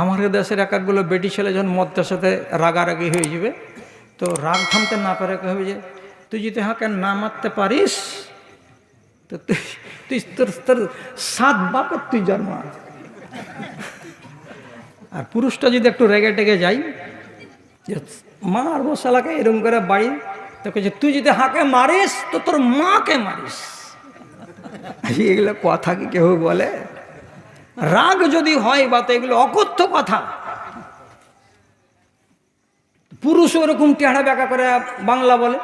আমাদের দেশের এক একগুলো বেটি ছেলে যখন মদটার সাথে রাগারাগি হয়ে যাবে, তো রাগ থামতে না পারে হবে যে, তুই যদি হাঁকে না মারতে পারিস, তো তুই তুই তোর তোর সাত বাপের তুই জন্ম আর পুরুষটা যদি একটু রেগে টেগে যাই যে, মারবো শালাকে এরকম করে বাড়ি। তো কেছে তুই যদি হাঁকে মারিস, তো তোর মাকে মারিস। এগুলো কথা কি কেউ বলে? রাগ যদি হয় বা তো এগুলো অকথ্য কথা, পুরুষ ওরকম টেহারা ব্যাকা করে বাংলা বলে।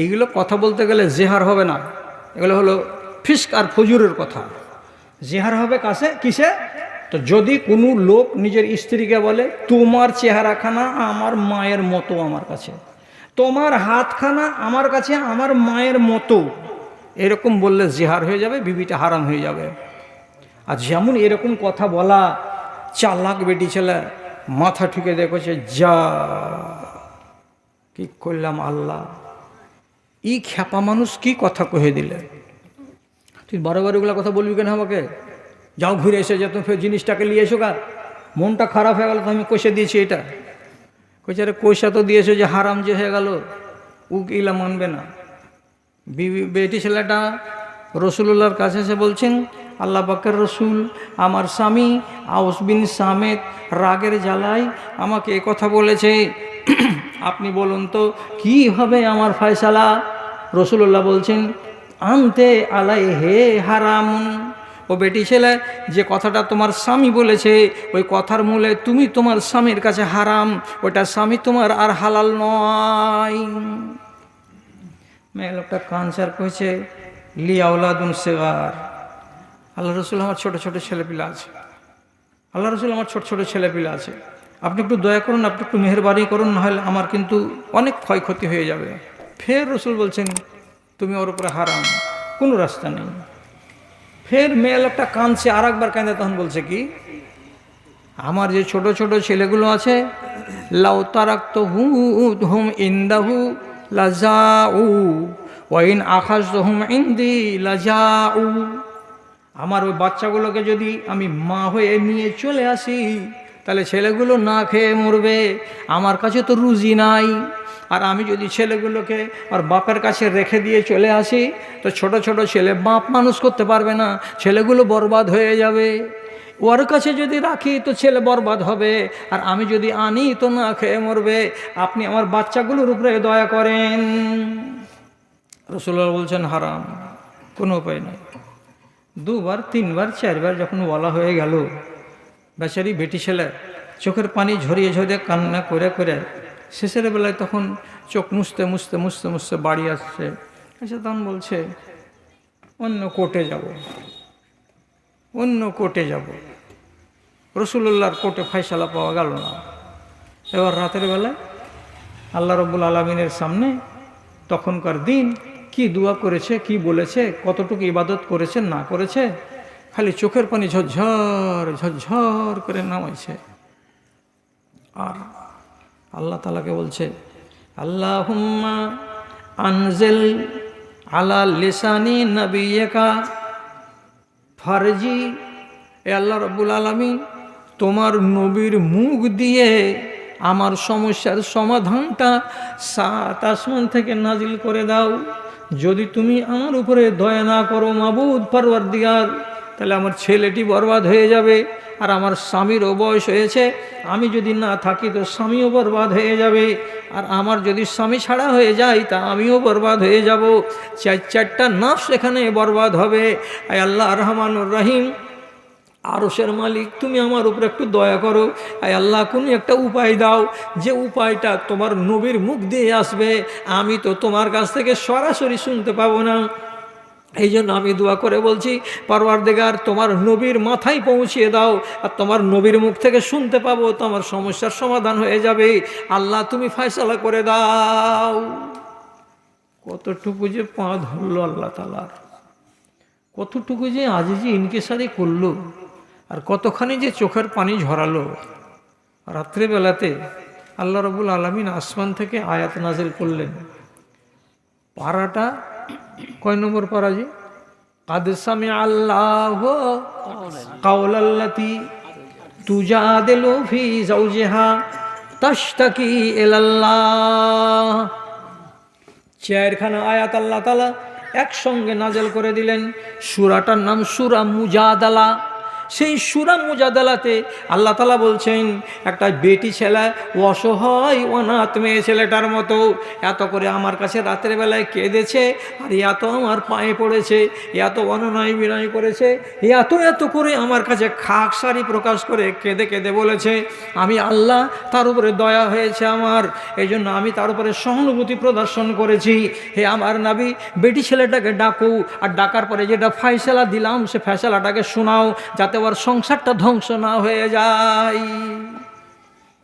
এইগুলো কথা বলতে গেলে জেহার হবে না। এগুলো হলো ফিস্ক আর ফজুরের কথা। জেহার হবে কাছে, কিসে? তো যদি কোনো লোক নিজের স্ত্রীকে বলে, তোমার চেহারাখানা আমার মায়ের মতো আমার কাছে। তোমার হাতখানা আমার কাছে আমার মায়ের মতো। এরকম বললে জেহার হয়ে যাবে, বিবিটা হারাম হয়ে যাবে। আর যেমন এরকম কথা বলা, চালাক বেটি ছেলে, মাথা ঠুকে দেখেছে, যা, কি করলাম আল্লাহ? ই খ্যাপা মানুষ কি কথা কহে দিলে? তুই বারবার ওগুলো কথা বলবি কেন আমাকে? যাও ঘুরে এসে যে তুমি ফের জিনিসটাকে নিয়ে এসো গা। মনটা খারাপ হয়ে গেল, তো আমি কষে দিয়েছি এটা। কইছে, আরে কষা তো দিয়েছ যে হারাম যে হয়ে গেল? কিলা মানবে না। বেটি ছেলেটা রসুল্লাহর কাছে এসে বলছেন আল্লাহ বাকের রসুল, আমার স্বামী আউস বিন সামেদ রাগের জ্বালায় আমাকে কথা বলেছে। আপনি বলুন তো কি হবে আমার ফয়সালা? রসুল্লাহ বলছেন, আনতে আলাই হে হারামুন। ও বেটি ছেলে, যে কথাটা তোমার স্বামী বলেছে, ওই কথার মূলে তুমি তোমার স্বামীর কাছে হারাম ওটা স্বামী তোমার আর হালাল নয়। মেয়ে লোকটা কানসার করেছে লিয়াউলাদুন সেগার। আল্লাহ রসুল আমার ছোট ছোট ছেলেপিলা আছে। আল্লাহ রসুল আমার ছোট ছোট ছেলেপিলা আছে। আপনি একটু দয়া করুন, আপনি একটু মেহরবানি করুন, নাহলে আমার কিন্তু অনেক ক্ষয়ক্ষতি হয়ে যাবে। ফের রসুল বলছেন, তুমি ওর উপরে হারাম, কোনো রাস্তা নেই। ফের মেয়ে লোকটা কাঁদছে আর একবার কাঁদে, তখন বলছে কি, আমার যে ছোট ছোট ছেলেগুলো আছে, লাউ তারাক্ত হু হুম ইন্দাহু লাজা উ ওয়াইন আকাশ হুম ইন্দি লাজাউ। আমার ওই বাচ্চাগুলোকে যদি আমি মা হয়ে নিয়ে চলে আসি, তাহলে ছেলেগুলো না খেয়ে মরবে। আমার কাছে তো রুজি নাই। আর আমি যদি ছেলেগুলোকে আর বাপের কাছে রেখে দিয়ে চলে আসি, তো ছোট ছোট ছেলে বাপ মানুষ করতে পারবে না, ছেলেগুলো বরবাদ হয়ে যাবে। ওর কাছে যদি রাখি, তো ছেলে বরবাদ হবে। আর আমি যদি আনি, তো না খেয়ে মরবে। আপনি আমার বাচ্চাগুলোর উপরে দয়া করেন। রসুল্লাহ বলছেন, হারাম। কোনো উপায় নাই। দুবার, তিনবার, চারবার যখন বলা হয়ে গেল, বেচারি বেটি ছেলে চোখের পানি ঝরিয়ে ঝরিয়ে কান্না করে করে শেষের বেলায় তখন চোখ মুছতে মুছতে মুছতে মুছতে বাড়ি আসছে। এসে তখন বলছে, অন্য কোর্টে যাব। অন্য কোর্টে যাব। রসুল্লাহর কোর্টে ফয়সালা পাওয়া গেল না। এবার রাতের বেলায় আল্লাহ রব্বুল আলমিনের সামনে তখনকার দিন কি দোয়া করেছে, কি বলেছে, কতটুকু ইবাদত করেছে, না করেছে, খালি চোখের পানি ঝরঝর ঝরঝর করে নামাইছে। আর আল্লাহ তালাকে বলছে আল্লাহ আনজেল আলা লিসানি নবিয়েকা ফারজি, এ আল্লাহ রব্বুল আলমী তোমার নবীর মুখ দিয়ে আমার সমস্যার সমাধানটা সাত আসমান থেকে নাজিল করে দাও। যদি তুমি আমার উপরে দয়া না করো, মাবুদ পারবার দিয়ার তাহলে আমার ছেলেটি বরবাদ হয়ে যাবে আর আমার স্বামীরও বয়স হয়েছে। আমি যদি না থাকি, তো স্বামীও বরবাদ হয়ে যাবে। আর আমার যদি স্বামী ছাড়া হয়ে যায়, তা আমিও বরবাদ হয়ে যাব। চার চারটা নাফস সেখানে বরবাদ হবে। আয় আল্লাহ রহমানুর রহিম। আরসের মালিক, তুমি আমার উপরে একটু দয়া করো। আয় আল্লাহ কোনো একটা উপায় দাও। যে উপায়টা তোমার নবীর মুখ দিয়ে আসবে, আমি তো তোমার কাছ থেকে সরাসরি শুনতে পাবো না। এই জন্য আমি দোয়া করে বলছি পারওয়ার দেগার তোমার নবীর মাথায় পৌঁছিয়ে দাও। আর তোমার নবীর মুখ থেকে শুনতে পাবো তোমার সমস্যার সমাধান হয়ে যাবে। আল্লাহ, তুমি ফয়সালা করে দাও। কতটুকু যে পা ধরলো আল্লাহ তালার কতটুকু যে আজ যে ইনকেসারি করল। আর কতখানি যে চোখের পানি ঝরালো। রাত্রেবেলাতে আল্লাহ রবুল আলমিন আসমান থেকে আয়াত নাজেল করলেন। পাড়াটা কয় নম্বর পাড়া যে কাদেসামে আল্লাহ কাউলাল্লাতি তুজা তুজাদিলু ফি জাওজিহা তাশতাকি ইলাল্লাহ। চারখানা আয়াত আল্লাহ তালা একসঙ্গে নাজেল করে দিলেন। সুরাটার নাম সুরা মুজাদালা। সেই সুরা মুজাদালাতে আল্লাহ তালা বলছেন, একটা বেটি ছেলে অসহায়, অনাথ মেয়ে ছেলেটার মতো, এত করে আমার কাছে রাতের বেলায় কেঁদেছে, আর এত আমার পায়ে পড়েছে, এত অননয় বিনয় করেছে, এত এত করে আমার কাছে খাক সারি প্রকাশ করে কেঁদে কেঁদে বলেছে, আমি আল্লাহ তার উপরে দয়া হয়েছে আমার এই জন্য আমি তার উপরে সহানুভূতি প্রদর্শন করেছি। হে আমার নাবি, বেটি ছেলেটাকে ডাকু, আর ডাকার পরে যেটা ফাইসলা দিলাম, সে ফেসলাটাকে শোনাও, যাতে ওর সংসারটা ধ্বংস না হয়ে যায়।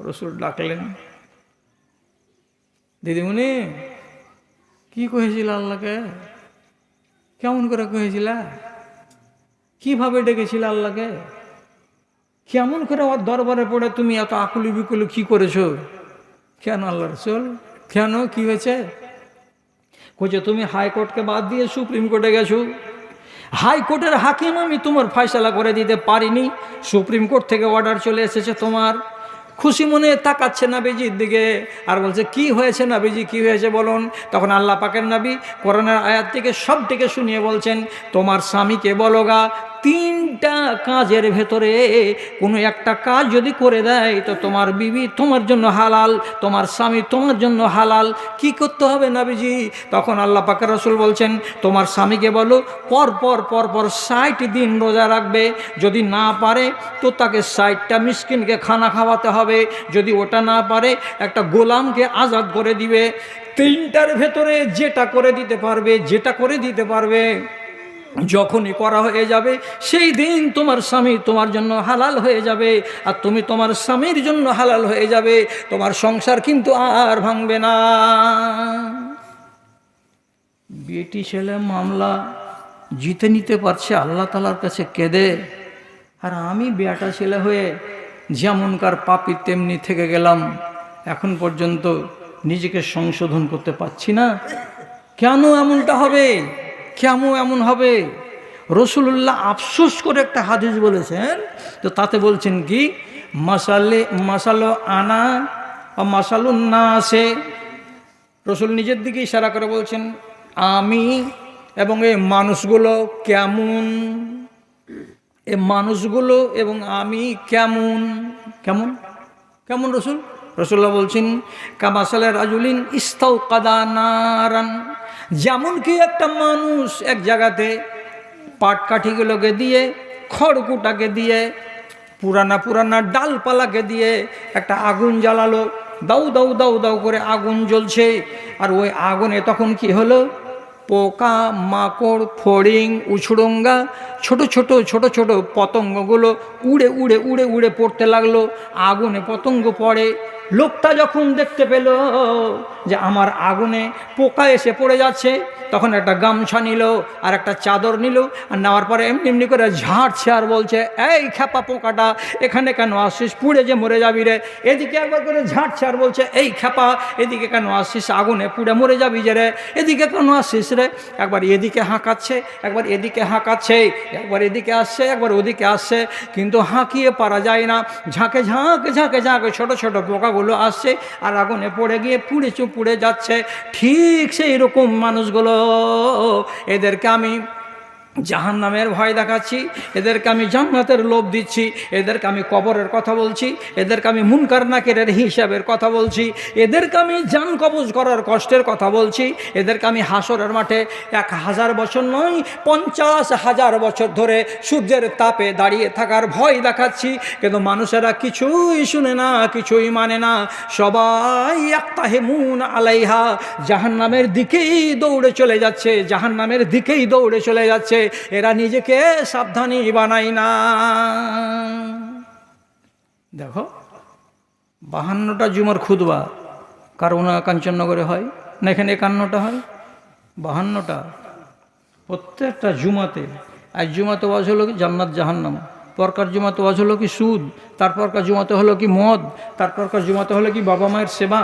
রসুল ডাকলেন, দিদিমণি, কি কহেছিল আল্লাহকে? কেমন করে কহেছিল? কীভাবে ডেকেছিল আল্লাহকে? কেমন করে ওর দরবারে পড়ে তুমি এত আকুলি বিকুলি কি করেছ? কেন আল্লাহ রসুল? কেন? কি হয়েছে? কইছে, তুমি হাইকোর্টকে বাদ দিয়ে সুপ্রিম কোর্টে গেছো। হাইকোর্টের হাকিম আমি তোমার ফয়সলা করে দিতে পারিনি। সুপ্রিম কোর্ট থেকে অর্ডার চলে এসেছে তোমার। খুশি মনে তাকাচ্ছে নাবিজির দিকে আর বলছে, কি হয়েছে নাবিজি? কি হয়েছে বলুন? তখন আল্লাহ পাকের নাবি করোনার আয়াত থেকে সব থেকে শুনিয়ে বলছেন, তোমার স্বামীকে বলগা তিনটা কাজের ভেতরে কোনো একটা কাজ যদি করে দেয়, তো তোমার বিবি তোমার জন্য হালাল, তোমার স্বামী তোমার জন্য হালাল। কি করতে হবে নাবিজি? তখন আল্লাহ পাকের রসুল বলছেন, তোমার স্বামীকে বলো, পর পর পর পর ষাট দিন রোজা রাখবে। যদি না পারে, তো তাকে ষাটটা মিসকিনকে খানা খাওয়াতে হবে। যদি ওটা না পারে, একটা গোলামকে আজাদ করে দিবে। তিনটার ভেতরে যেটা করে দিতে পারবে, যেটা করে দিতে পারবে। যখনই করা হয়ে যাবে, সেই দিন তোমার স্বামী তোমার জন্য হালাল হয়ে যাবে। আর তুমি তোমার স্বামীর জন্য হালাল হয়ে যাবে। তোমার সংসার কিন্তু আর ভাঙবে না। বেটি ছেলে মামলা জিতে নিতে পারছে, আল্লাহ তালার কাছে কেঁদে। আর আমি বেটা ছেলে হয়ে যেমনকার পাপি তেমনি থেকে গেলাম। এখন পর্যন্ত নিজেকে সংশোধন করতে পারছি না। কেন এমনটা হবে? কেমন এমন হবে? রসুল্লাহ আফসোস করে একটা হাদিস বলেছেন, তো তাতে বলছেন কি? মাসালে, মাসালো আনা বা মাসালুন না আসে রসুল নিজের দিকে ইশারা করে বলছেন, আমি এবং এই মানুষগুলো কেমন? এ মানুষগুলো এবং আমি কেমন? কেমন? কেমন রসুল? রসুল্লাহ বলছেন, কামাসালে রাজুলিন ইস্তাউ কাদানারান যেমন কি একটা মানুষ এক জায়গাতে পাটকাঠিগুলোকে দিয়ে, খড়কুটাকে দিয়ে, পুরানা পুরানা ডালপালাকে দিয়ে একটা আগুন জ্বালালো, দাউ দাউ দাউ দাউ করে আগুন জ্বলছে। আর ওই আগুনে তখন কি হলো? পোকা, মাকড়, ফড়িং, উছড়ঙ্গা, ছোট ছোট ছোট ছোট পতঙ্গগুলো উড়ে উড়ে উড়ে উড়ে পড়তে লাগল। আগুনে পতঙ্গ পড়ে। লোকটা যখন দেখতে পেল যে আমার আগুনে পোকা এসে পড়ে যাচ্ছে, তখন একটা গামছা নিল আর একটা চাদর নিল আর নেওয়ার পরে এমনি এমনি করে ঝাড়ছে আর বলছে, এই খ্যাপা পোকাটা, এখানে কেন আসিস পুড়ে যে মরে যাবি রে। এদিকে একবার করে ঝাড়ছে আর বলছে, এই খ্যাপা, এদিকে কেন আসিস আগুনে পুড়ে মরে যাবি যে রে। এদিকে কেন আসিস রে? একবার এদিকে হাঁকাচ্ছে, একবার এদিকে হাঁকাচ্ছে, একবার এদিকে আসছে, একবার ওদিকে আসছে, কিন্তু হাঁকিয়ে পারা যায় না। ঝাঁকে ঝাঁকে ঝাঁকে ঝাঁকে ছোট ছোট পোকাগুলো আসছে আর আগুনে পড়ে গিয়ে পুড়ে চুপুড়ে যাচ্ছে। ঠিক সেই রকম মানুষগুলো এদেরকে আমি জাহান নামের ভয় দেখাচ্ছি, এদেরকে আমি জান্নাতের লোভ দিচ্ছি, এদেরকে আমি কবরের কথা বলছি, এদেরকে আমি মুনকার নাকেরের হিসাবের কথা বলছি, এদেরকে আমি জান কবজ করার কষ্টের কথা বলছি, এদেরকে আমি হাসরের মাঠে এক হাজার বছর নয়, পঞ্চাশ হাজার বছর ধরে সূর্যের তাপে দাঁড়িয়ে থাকার ভয় দেখাচ্ছি, কিন্তু মানুষেরা কিছুই শুনে না, কিছুই মানে না, সবাই হেমুন আলাইহা, জাহান্নামের দিকেই দৌড়ে চলে যাচ্ছে, জাহান্নামের দিকেই দৌড়ে চলে যাচ্ছে এরা নিজেকে সাবধানী বানায় না। দেখো, বাহান্নটা জুমার খুদবা কারণা কাঞ্চননগরে হয়? না এখানে একান্নটা হয়? বাহান্নটা। প্রত্যেকটা জুমাতে, আজ জুমাতে ওয়াজ হলো কি জান্নাত জাহান্নাম, পরকার জুমাতে ওয়াজ হলো কি সুদ, তারপরকার জুমাতে হলো কি মদ, তারপরকার জুমাতে হলো কি বাবা মায়ের সেবা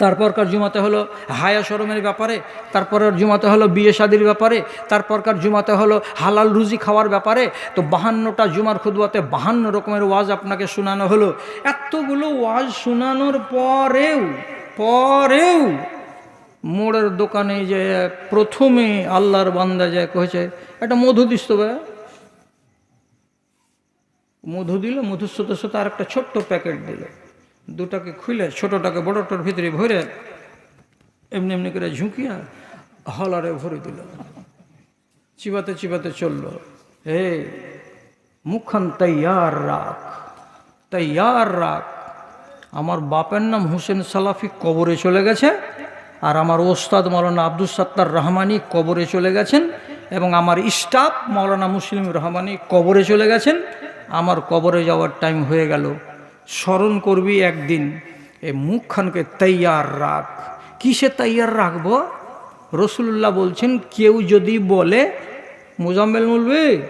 তারপরকার জুমাতে হলো হায়া শরমের ব্যাপারে, তারপরের জুমাতে হলো বিয়ে শাদির ব্যাপারে, তারপরকার জুমাতে হলো হালাল রুজি খাওয়ার ব্যাপারে, তো বাহান্নটা জুমার খুদবাতে বাহান্ন রকমের ওয়াজ আপনাকে শোনানো হলো। এতগুলো ওয়াজ শোনানোর পরেও পরেও মোড়ের দোকানে যে প্রথমে আল্লাহর বান্দা যায় কয়েছে একটা মধু দিস তো ভাই মধু দিল, মধুর সাথে সাথে আর একটা ছোট্ট প্যাকেট দিল। দুটাকে খুলে, ছোটোটাকে বড়টার ভিতরে ভরে এমনি এমনি করে ঝুঁকিয়া হলারে ভরে দিল। চিবাতে চিবাতে চলল, হে মুখখান তৈয়ার রাখ তৈয়ার রাখ। আমার বাপের নাম হোসেন সালাফি কবরে চলে গেছে আর আমার ওস্তাদ মৌলানা আব্দুল সত্তার রহমানি কবরে চলে গেছেন এবং আমার স্টাফ মৌলানা মুসলিম রহমানি কবরে চলে গেছেন। আমার কবরে যাওয়ার টাইম হয়ে গেল। স্মরণ করবি একদিন। এই মুখখানকে তৈয়ার রাখ। কিসে তৈয়ার রাখব? রসুল্লাহ বলছেন, কেউ যদি বলে, মোজাম্মেল বলবে,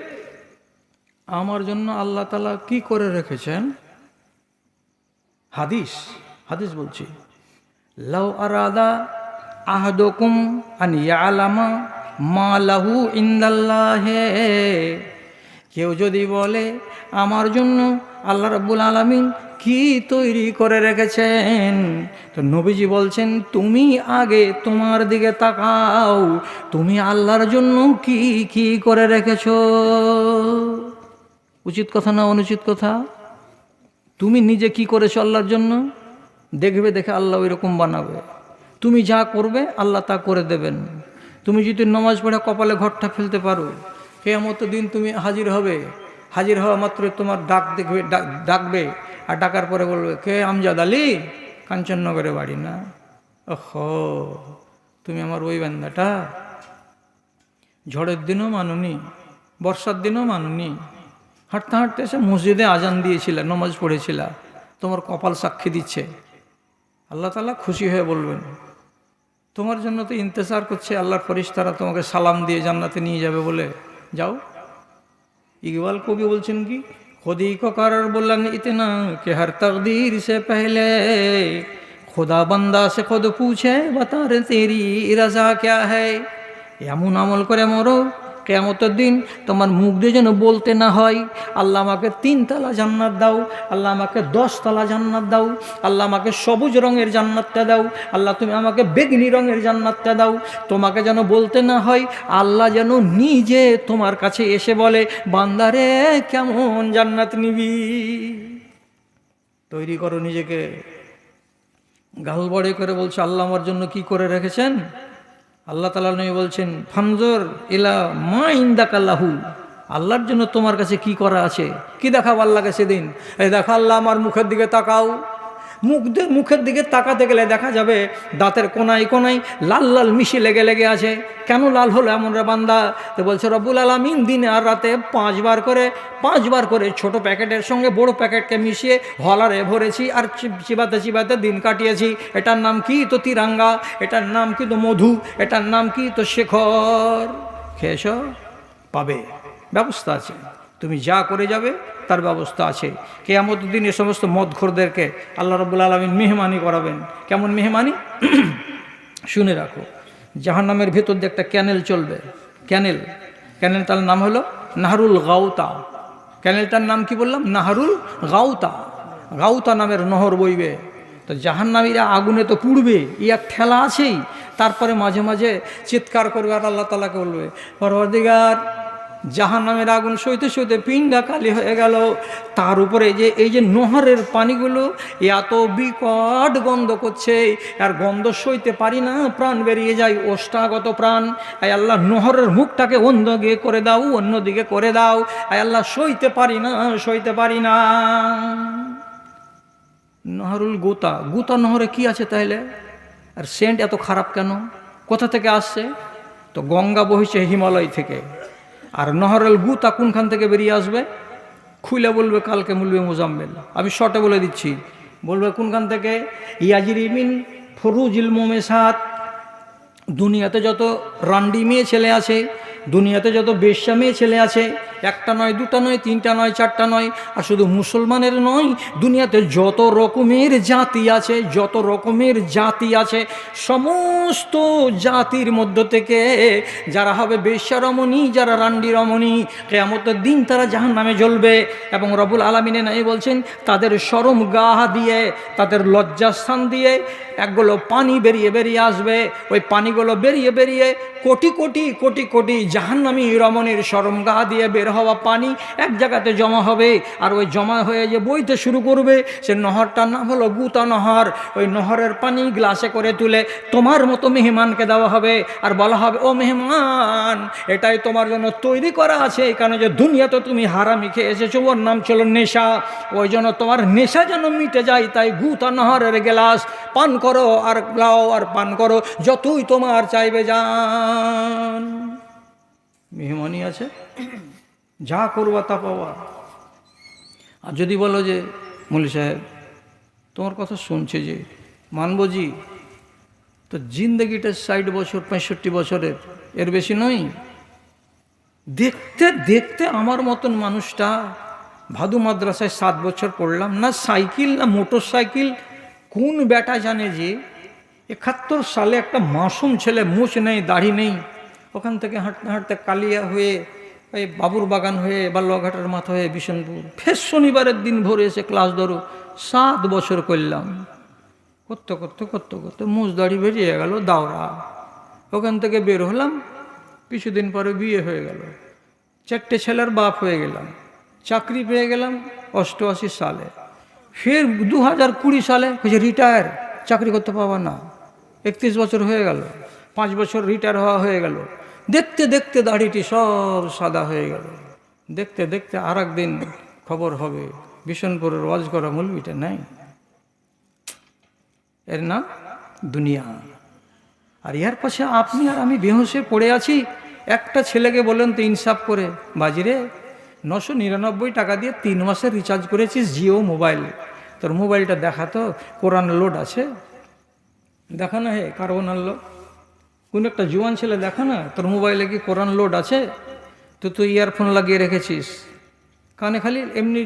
আমার জন্য আল্লাহ তালা কি করে রেখেছেন? হাদিস হাদিস বলছি। লাউ আরাদা আহদকুম আন ইয়ালামা মা লাহু ইন্দাল্লাহে। কেউ যদি বলে, আমার জন্য আল্লাহ রাব্বুল আলামিন কি তৈরি করে রেখেছেন? তো নবীজি বলছেন, তুমি আগে তোমার দিকে তাকাও। তুমি আল্লাহর জন্য কি কি করে রেখেছ? উচিত কথা না অনুচিত কথা? তুমি নিজে কি করেছ আল্লাহর জন্য? দেখবে, দেখে আল্লাহ ওই রকম বানাবে। তুমি যা করবে, আল্লাহ তা করে দেবেন। তুমি যদি নমাজ পড়ে কপালে ঘরটা ফেলতে পারো কেমত দিন তুমি হাজির হবে। হাজির হওয়া মাত্র তোমার ডাক দেখবে ডাকবে আর ডাকার পরে বলবে, কে আমজাদ আলী? কাঞ্চননগরে বাড়ি না? ওহ, তুমি আমার ওই বান্দাটা? ঝড়ের দিনও মানুনি, বর্ষার দিনও মানুনি। হাঁটতে হাঁটতে এসে মসজিদে আজান দিয়েছিল, নমাজ পড়েছিল। তোমার কপাল সাক্ষী দিচ্ছে। আল্লাহ তালা খুশি হয়ে বলবেন, তোমার জন্য তো ইন্তজার করছে, আল্লাহর ফরিস্তারা তোমাকে সালাম দিয়ে জান্নাতে নিয়ে যাবে বলে। जाओ। इकबाल को भी बोल কি खुदी को कर बोलन इतना कि हर तकदीर से पहले, खुदा बंदा से खुद पूछे, बता रे तेरी रजा क्या है? यमुन अमल करे मोरू কেমতের দিন তোমার মুখ দিয়ে যেন বলতে না হয়, আল্লাহ আমাকে তিনতলা জান্নাত দাও, আল্লাহ আমাকে দশতলা জান্নাত দাও, আল্লাহ আমাকে সবুজ রঙের জান্নাতটা দাও, আল্লাহ তুমি আমাকে বেগনি রঙের জান্নাতটা দাও। তোমাকে যেন বলতে না হয়, আল্লাহ যেন নিজে তোমার কাছে এসে বলে বান্দারে কেমন জান্নাত নিবি? তৈরি করো নিজেকে। গাল বড়ে করে বলছে, আল্লাহ আমার জন্য কি করে রেখেছেন? আল্লাহ তালা নবী বলছেন, ফানজর ইলা মা ইন্দাকাল্লাহু আল্লাহর জন্য তোমার কাছে কি করা আছে? কি দেখাবো আল্লাহকে সেদিন? এই দেখো আল্লাহ আমার মুখের দিকে তাকাও। মুখ মুখের দিকে তাকাতে গেলে দেখা যাবে দাঁতের কোনায় কোনায় লাল লাল মিশি লেগে লেগে আছে। কেন লাল হলো এমন বান্দা? তো বলছে, রব্বুল আলমিন, দিনে আর রাতে পাঁচবার করে পাঁচবার করে ছোট প্যাকেটের সঙ্গে বড় প্যাকেটকে মিশিয়ে হলারে ভরেছি আর চিবাতে চিবাতে দিন কাটিয়েছি। এটার নাম কি? তো তিরাঙ্গা, এটার নাম কি? তো মধু, এটার নাম কি? তো শেখর। খেয়েছ? পাবে। ব্যবস্থা আছে। তুমি যা করে যাবে তার ব্যবস্থা আছে। কেয়ামত দিন এ সমস্ত মদখোরদেরকে আল্লাহ রব্বুল আলমিন মেহমানি করাবেন। কেমন মেহমানি? শুনে রাখো। জাহান্নামের ভেতর দিয়ে একটা ক্যানেল চলবে। ক্যানেল। ক্যানেলটার নাম হলো নাহরুল গাউতা। ক্যানেলটার নাম কি বললাম? নাহরুল গাউতা। গাউতা নামের নহর বইবে। তো জাহান্নামীরা আগুনে তো পুড়বে ই এক ঠেলা আছেই। তারপরে মাঝে মাঝে চিৎকার করবে আর আল্লাহ তালাকে বলবে, পরবর্তীকার জাহান নামের আগুন সইতে সইতে পিণ্ডা কালি হয়ে গেল। তার উপরে যে এই যে নহরের পানিগুলো এত বিকট গন্ধ করছে, আর গন্ধ সইতে পারি না, প্রাণ বেরিয়ে যায় ওষ্ঠাগত প্রাণ। আই আল্লাহ, নহরের মুখটাকে অন্য দিকে করে দাও, অন্যদিকে করে দাও। আই আল্লাহ, সইতে পারি না, সইতে পারি না। নহরুল গোতা গোতা নহরে কি আছে তাহলে আর সেন্ট এত খারাপ কেন? কোথা থেকে আসছে? তো গঙ্গা বহিছে হিমালয় থেকে। আর নহরুল গুতা কোনখান থেকে বেরিয়ে আসবে? খুলে বলবে, কালকে মুলবে মোজাম্মেল। আমি শর্টে বলে দিচ্ছি, বলবে, কোনখান থেকে? ইয়াজির ইয়াজিরিমিন ফরুজিল মোমেসাত। দুনিয়াতে যত রান্ডি মেয়ে ছেলে আছে দুনিয়াতে যত বেশ্যা মেয়ে ছেলে আছে, একটা নয়, দুটা নয়, তিনটা নয়, চারটা নয়, আর শুধু মুসলমানের নয়, দুনিয়াতে যত রকমের জাতি আছে, যত রকমের জাতি আছে, সমস্ত জাতির মধ্য থেকে যারা হবে বেশ্যা রমণী, যারা রান্ডি রমণী, কেয়ামতের দিন তারা জাহান নামে জ্বলবে। এবং রবুল আলমিনে নাই বলছেন, তাদের সরম গা দিয়ে, তাদের লজ্জাস্থান দিয়ে একগুলো পানি বেরিয়ে বেরিয়ে আসবে। ওই পানিগুলো বেরিয়ে বেরিয়ে কোটি কোটি কোটি কোটি জাহান্নামী রমণের সরম গা দিয়ে বের হওয়া পানি এক জায়গাতে জমা হবে, আর ওই জমা হয়ে যে বইতে শুরু করবে, সে নহরটার নাম হলো গুতা নহর। ওই নহরের পানি গ্লাসে করে তুলে তোমার মতো মেহমানকে দেওয়া হবে, আর বলা হবে, ও মেহমান, এটাই তোমার জন্য তৈরি করা আছে কারণে যে দুনিয়াতে তুমি হারামি খেয়ে এসেছ, ওর নাম ছিল নেশা। ওই জন্য তোমার নেশা যেন মিটে যায়, তাই গুতা নহরের গ্লাস পান করো, আর লাও আর পান করো, যতই তোমার চাইবে যান মেহমানি আছে। যা করবা তা পাওয়া আর যদি বলো যে, মলি সাহেব, তোমার কথা শুনছে যে মানবো জি তো জিন্দগিটা ষাট বছর, পঁয়ষট্টি বছরের, এর বেশি নয়। দেখতে দেখতে আমার মতন মানুষটা ভাদু মাদ্রাসায় সাত বছর পড়লাম, না সাইকেল, না মোটর সাইকেল কোন বেটা জানে যে, একাত্তর সালে একটা মাসুম ছেলে মুছ নেই, দাড়ি নেই ওখান থেকে হাঁটতে হাঁটতে কালিয়া হয়ে ওই বাবুর বাগান হয়ে বাল্যঘাটের মাথা হয়ে বিশনপুর ফের শনিবারের দিন ভোরে এসে ক্লাস ধরো, সাত বছর করলাম। করতে করতে করতে করতে মুজ দাড়ি বেরিয়ে গেল দাওরা। ওখান থেকে বের হলাম, কিছুদিন পরে বিয়ে হয়ে গেল। চারটে ছেলের বাপ হয়ে গেলাম, চাকরি পেয়ে গেলাম অষ্টআশি সালে। ফের দু হাজার কুড়ি সালে হয়েছে রিটায়ার, চাকরি করতে পাবা না। একত্রিশ বছর হয়ে গেল, পাঁচ বছর রিটায়ার হওয়া হয়ে গেল। দেখতে দেখতে দাড়িটি সব সাদা হয়ে গেল। দেখতে দেখতে আর দিন খবর হবে। বিশনপুরের ওয়াজ করা মূলবিটা নাই। এর নাম দুনিয়া। আর ইয়ার পাশে আপনি আর আমি বেহুসে পড়ে আছি। একটা ছেলেকে বলেন তো ইনসাফ করে। বাজিরে, নশো নিরানব্বই টাকা দিয়ে তিন মাসের রিচার্জ করেছিস জিও মোবাইল। তোর মোবাইলটা দেখা তো কোরআন লোড আছে। দেখা না হে কার্বন আনলো কোন একটা জুয়ান ছেলে দেখা না তোর মোবাইলে কি কোরআন লোড আছে তো তুই ইয়ারফোন লাগিয়ে রেখেছিস কানে খালি এমনি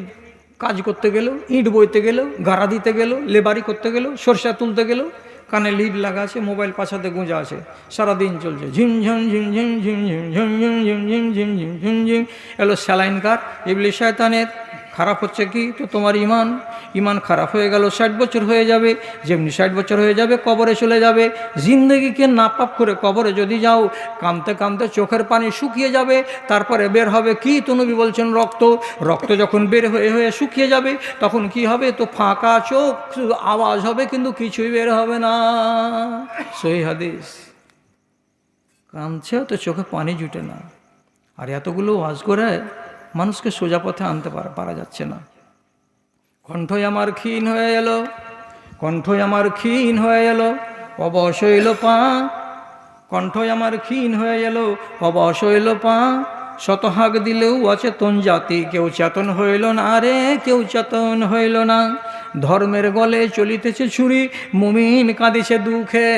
কাজ করতে গেলেও ইট বইতে গেলেও গাড়া দিতে গেলেও লেবারি করতে গেলেও সরষা তুলতে গেলেও কানে লিড লাগা আছে মোবাইল পাছাতে গুঁজা আছে সারাদিন চলছে ঝিমঝম ঝিমঝিম ঝিমঝিম ঝিমঝিম ঝিমঝিম ঝিমঝিম ঝিমঝিম এলো স্যালাইন কার ইবলি শয়তানের খারাপ হচ্ছে কি? তো তোমার ইমান ইমান খারাপ হয়ে গেল, ষাট বছর হয়ে যাবে, যেমনি ষাট বছর হয়ে যাবে, কবরে চলে যাবে। জিন্দগিকে নাপাপ করে কবরে যদি যাও কামতে কামতে চোখের পানি শুকিয়ে যাবে, তারপরে বের হবে কি? তনুবি বলছেন রক্ত। রক্ত যখন বের হয়ে হয়ে শুকিয়ে যাবে, তখন কি হবে? তো ফাঁকা চোখ, আওয়াজ হবে, কিন্তু কিছুই বের হবে না। সই হাদিস। কাঁদছেও তো চোখে পানি জুটে না। আর এতগুলো ওয়াজ করে মানুষকে সোজা পথে আনতে পারা যাচ্ছে না। কণ্ঠই আমার ক্ষীণ হয়ে এলো, কণ্ঠই আমার ক্ষীণ হয়ে এলো, অবশ হইল পা। কণ্ঠই আমার ক্ষীণ হয়ে এলো, অবশ হইল পা। শত দিলেও অচেতন জাতি কেউ চেতন হইল না রে, কেউ চেতন হইল না। ধর্মের গলে চলিতেছে ছুরি। মুমিন কাঁদিছে দুঃখে।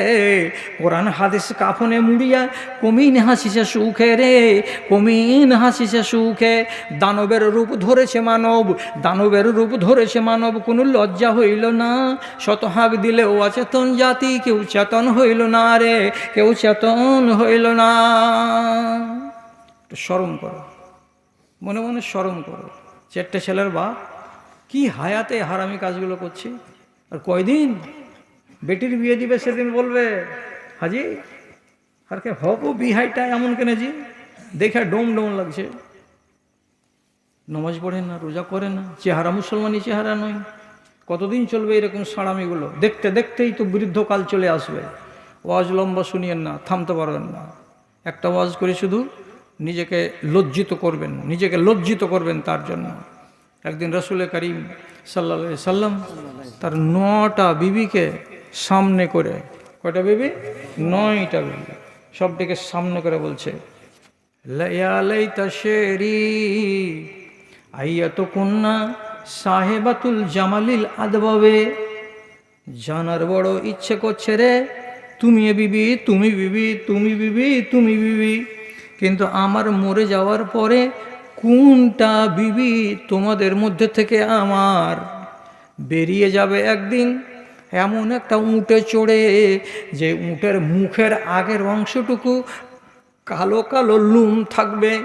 কোরআন হাদিস কাফনে মুড়িয়া, কমিন হাসিছে সুখে রে। কমিন হাসিছে সুখে। দানবের রূপ ধরেছে মানব, দানবের রূপ ধরেছে মানব, কোনো লজ্জা হইল না। শত হাঁক দিলেও অচেতন জাতি, কেউ চেতন হইল না রে, কেউ চেতন হইল না। স্মরণ করো। মনে মনে স্মরণ করো। চারটে ছেলের বাপ কি হায়াতে হারামি কাজগুলো করছি? আর কয়দিন? বেটির বিয়ে দিবে, সেদিন বলবে, হাজি, আর কে হব বিহাইটা এমন কেন জি? দেখে ডোম ডোম লাগছে। নমাজ পড়ে না, রোজা করে না, চেহারা মুসলমানি চেহারা নয়। কতদিন চলবে এরকম সাড়ামিগুলো? দেখতে দেখতেই তো বৃদ্ধকাল চলে আসবে। ওয়াজ লম্বা শুনিয়েন না, থামতে পারবেন না। একটা ওয়াজ করে শুধু নিজেকে লজ্জিত করবেন, নিজেকে লজ্জিত করবেন তার জন্য। একদিন রসুল করিম সাল্লা সাল্লাম তার নটা বিবিকে সামনে করে, কয়টা বিবি? নয়টা বিবি। সবটিকে সামনে করে বলছে আইয়া তো কন্যা সাহেবাতুল জামালিল আদবাবে, জানার বড় ইচ্ছে করছে রে, তুমি বিবি তুমি বিবি তুমি বিবি তুমি বিবি। কিন্তু আমার মরে যাওয়ার পরে কোনটা বিবি তোমাদের মধ্যে থেকে আমার? বেরিয়ে যাবে একদিন এমন একটা উঁটে চড়ে যে উঁটের মুখের আগের অংশটুকু কালো কালো লুম থাকবে।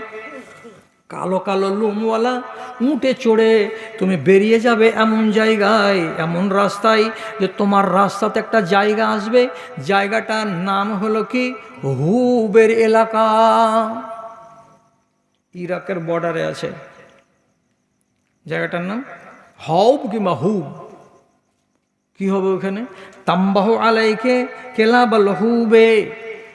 কালো কালো লুমওয়ালা উঁটে চড়ে তুমি বেরিয়ে যাবে এমন জায়গায়, এমন রাস্তায় যে তোমার রাস্তাতে একটা জায়গা আসবে। জায়গাটার নাম হলো কি? হুবের এলাকা। ইরাকের বর্ডারে আছে। জায়গাটার নাম হব কিংবা হুব কি হবে ওখানে? তাম্বাহ আলাইকে কেলা বা লহুবে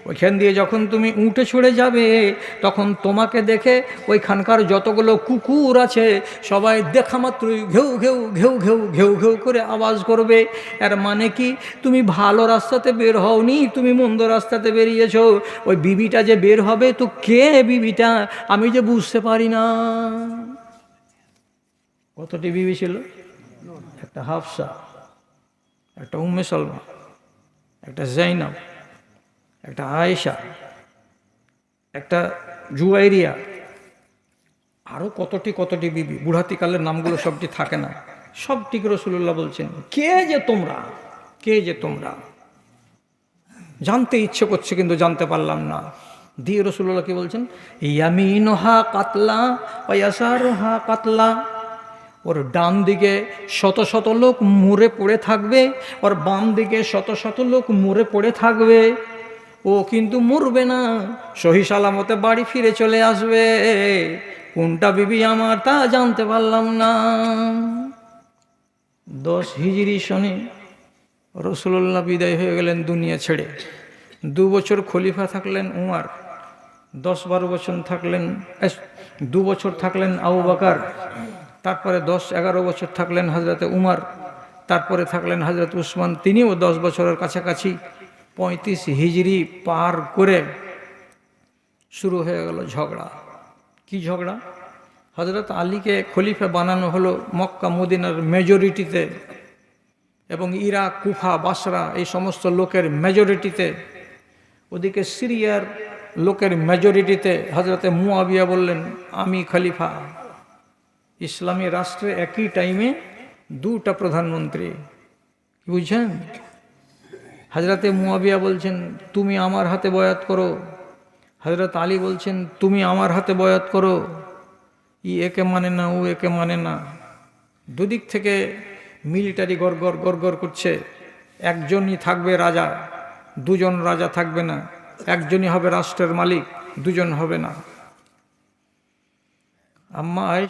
ওইখান দিয়ে যখন তুমি উঠে ছড়ে যাবে, তখন তোমাকে দেখে ওইখানকার যতগুলো কুকুর আছে, সবাই দেখা মাত্রই ঘেউ ঘেউ ঘেউ ঘেউ ঘেউ ঘেউ করে আওয়াজ করবে। এর মানে কি? তুমি ভালো রাস্তাতে বের হওনি, তুমি মন্দ রাস্তাতে বেরিয়েছো। ওই বিবিটা যে বের হবে, তো কে বিবিটা? আমি যে বুঝতে পারি না। কতটি বিবি ছিল? একটা হাফসা, একটা উম্মে একটা জাইনাব। একটা আয়েশা, একটা জুয়াইরিয়া আরও কতটি কতটি বিবি, বুড়াতিকালের নামগুলো সবটি থাকে না। সবটিকে রসুল্লাহ বলছেন? কে যে তোমরা? কে যে তোমরা? জানতে ইচ্ছে করছে কিন্তু জানতে পারলাম না। দিয়ে রসুল্লাহ কি বলছেন? ইয়ামিন হা কাতলা ওয়াসারহা কাতলা। ওর ডান দিকে শত শত লোক মরে পড়ে থাকবে, ওর বাম দিকে শত শত লোক মরে পড়ে থাকবে। ও কিন্তু মরবে না। সহি সালামতে বাড়ি ফিরে চলে আসবে। কোনটা বিবি আমার তা জানতে পারলাম না। দশ হিজড়ি শনি রসুল্লাহ বিদায় হয়ে গেলেন দুনিয়া ছেড়ে। দু বছর খলিফা থাকলেন উমার, দশ বারো বছর থাকলেন দু বছর থাকলেন আবু বাকার, তারপরে দশ এগারো বছর থাকলেন হজরতে উমার, তারপরে থাকলেন হজরত উসমান, তিনিও দশ বছরের কাছাকাছি। পঁয়ত্রিশ হিজড়ি পার করে শুরু হয়ে গেল ঝগড়া। কি ঝগড়া? হজরত আলীকে খলিফা বানানো হলো মক্কা, মদিনার মেজরিটিতে এবং ইরাক, কুফা, বাসরা এই সমস্ত লোকের মেজরিটিতে ওদিকে সিরিয়ার লোকের মেজরিটিতে হজরতে মুয়াবিয়া বললেন, আমি খলিফা। ইসলামী রাষ্ট্রে একই টাইমে দুটা প্রধানমন্ত্রী। বুঝছেন? হজরতে মুয়াবিয়া বলছেন, তুমি আমার হাতে বয়াত করো। হজরত আলী বলছেন, তুমি আমার হাতে বয়াত করো। ই একে মানে না, ও একে মানে না। দুদিক থেকে মিলিটারি গড়গড় গড়গড় করছে। একজনই থাকবে রাজা, দুজন রাজা থাকবে না। একজনই হবে রাষ্ট্রের মালিক, দুজন হবে না। আম্মা আয়